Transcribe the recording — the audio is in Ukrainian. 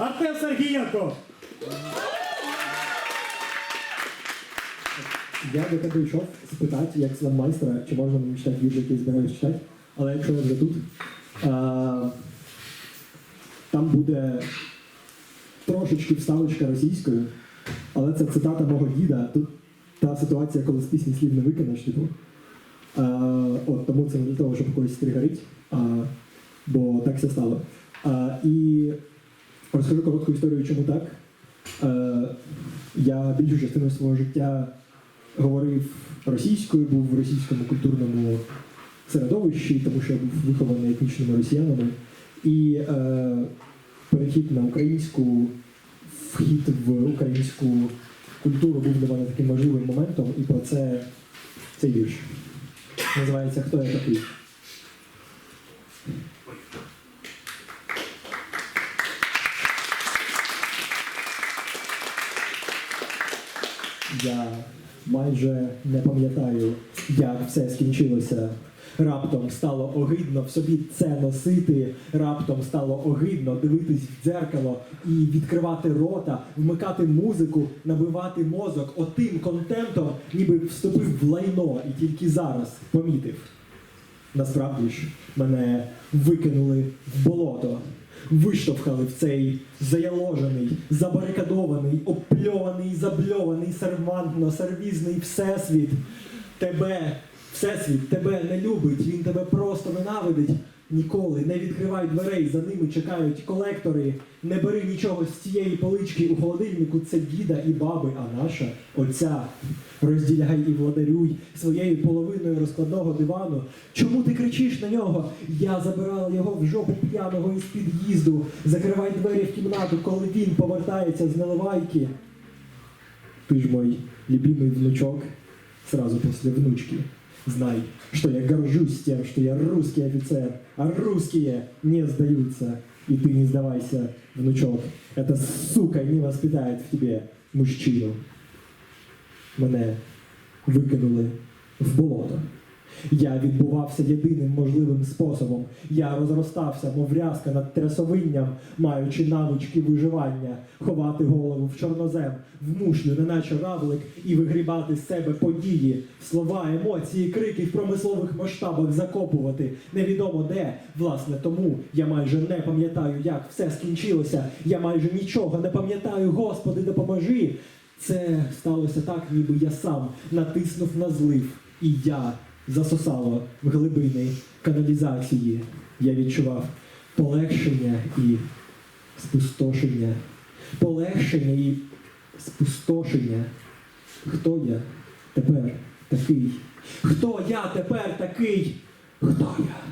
Артем Сергієнко. Я до тебе йшов спитати, як член майстра, чи можна мені читати вірш, який збираюсь читати. Але якщо я вже тут, а, там буде трошечки вставочка російською, але це цитата мого діда. Тут та ситуація, коли з пісні слів не викинеш, типу. А, от, тому це не для того, щоб когось стригерить, а, бо так все стало. А, і розкажу коротку історію, чому так. Е, я більшу частину свого життя говорив російською, був в російському культурному середовищі, тому що я був вихований етнічними росіянами. І е, перехід на українську, вхід в українську культуру був для мене таким важливим моментом, і про це цей вірш. Називається Хто я такий? Я майже не пам'ятаю, як все скінчилося. Раптом стало огидно в собі це носити. Раптом стало огидно дивитись в дзеркало і відкривати рота, вмикати музику, набивати мозок отим контентом, ніби вступив в лайно і тільки зараз помітив. Насправді ж мене викинули в болото, виштовхали в цей заяложений, забарикадований, опльований, забльований, сервантно-сервізний всесвіт. Тебе, всесвіт тебе не любить, він тебе просто ненавидить. Ніколи не відкривай дверей, за ними чекають колектори. Не бери нічого з цієї полички у холодильнику, це діда і баби, а наша отця. Розділяй і владарюй своєю половиною розкладного дивану. Чому ти кричиш на нього? Я забирала його в жопу п'яного із під'їзду. Закривай двері в кімнату, коли він повертається з наливайки. Ты ж мой любимый внучок, сразу после внучки. Знай, что я горжусь тем, что я русский офицер, а русские не сдаются. И ты не сдавайся, внучок. Эта сука не воспитает в тебе мужчину. Мене викинули в болото. Я відбувався єдиним можливим способом. Я розростався, мов рязка над трясовинням, маючи навички виживання, ховати голову в чорнозем, в мушлю, неначе равлик, і вигрібати з себе події, слова, емоції, крики в промислових масштабах закопувати. Невідомо де. Власне, тому я майже не пам'ятаю, як все скінчилося. Я майже нічого не пам'ятаю. Господи, допоможи. Це сталося так, ніби я сам натиснув на злив, і я засосало в глибини каналізації. Я відчував полегшення і спустошення. Полегшення і спустошення. Хто я тепер такий? Хто я тепер такий? Хто я